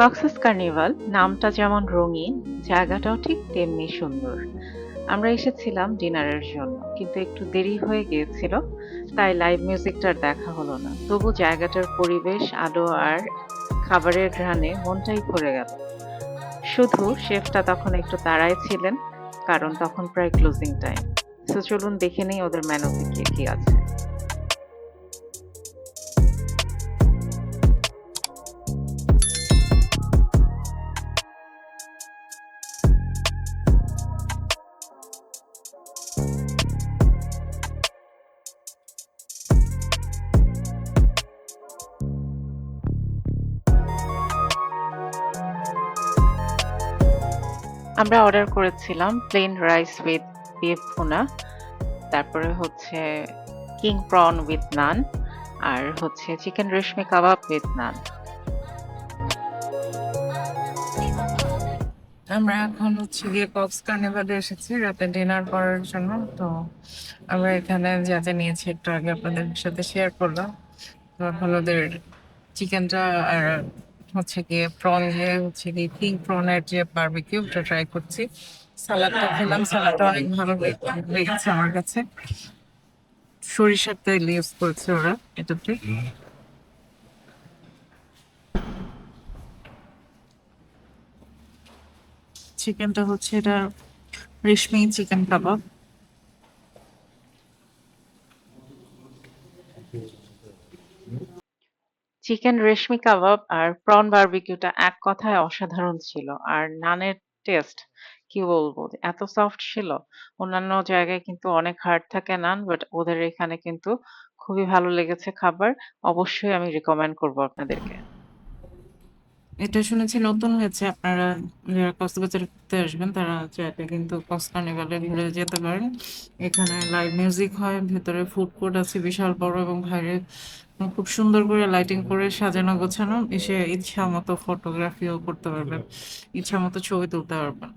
Cox's carnival, নামটা যেমন রঙিন, জায়গাটাও ঠিক তেমনি সুন্দর। আমরা এসেছিলাম ডিনারের জন্য, কিন্তু একটু দেরি হয়ে গিয়েছিল, তাই লাইভ মিউজিকটার দেখা হলো না। তবু জায়গাটার পরিবেশ, আলো আর খাবারের ঘ্রাণে মনটাই ভরে গেল। শুধু শেফটা তখন একটু তাড়ায় ছিলেন, কারণ তখন প্রায় ক্লোজিং টাইম। তো চলুন দেখে নেই ওদের মেনুতে কি আছে। আমরা অর্ডার করেছিলাম plain rice with beef bhuna তারপরে হচ্ছে কিং প্রন উইথ নান আর হচ্ছে chicken reshmi kebab with none আমরা এখন হচ্ছে গিয়ে কক্স কার্নিভালে এসেছি, রাতে ডিনার করার জন্য। তো আমরা এখানে যাতে নিয়েছি, একটু আগে আপনাদের সাথে শেয়ার করলাম। এখন ওদের চিকেনটা আর হচ্ছে গিয়ে প্রন যে হচ্ছে গিয়ে কিং প্রনের যে বারবিকিউ ওটা ট্রাই করছি। সালাদটা খেলাম সালাদটা অনেক ভালো লেগেছে আমার কাছে। সরিষার তেল ইউজ করেছে ওরা এটাতে। চিকেনটা হচ্ছে এটা রেশমি চিকেন কাবাব চিকেন রেশমি কাবাব আর প্রন বারবিকিউটা এক কথায় অসাধারণ ছিল। আর নানের টেস্ট, কি বলব, এত সফট ছিল। অন্যান্য জায়গায় কিন্তু অনেক হার্ড থাকে নান, বাট ওদের এখানে কিন্তু খুবই ভালো লেগেছে খাবার। অবশ্যই আমি রেকমেন্ড করব আপনাদেরকে। এটা শুনেছি নতুন হয়েছে। আপনারা যারা কক্সবাজার ঘুরতে আসবেন, তারা চাইলে কিন্তু কক্স কার্নিভালে ঘুরে যেতে পারেন। এখানে লাইভ মিউজিক হয়, ভেতরে ফুড কোর্ট আছে, বিশাল বড় এবং বাইরে খুব সুন্দর করে লাইটিং করে সাজানো গোছানো। এসে ইচ্ছা মতো ফটোগ্রাফিও করতে পারবেন। ইচ্ছা মতো ছবি তুলতে পারবেন।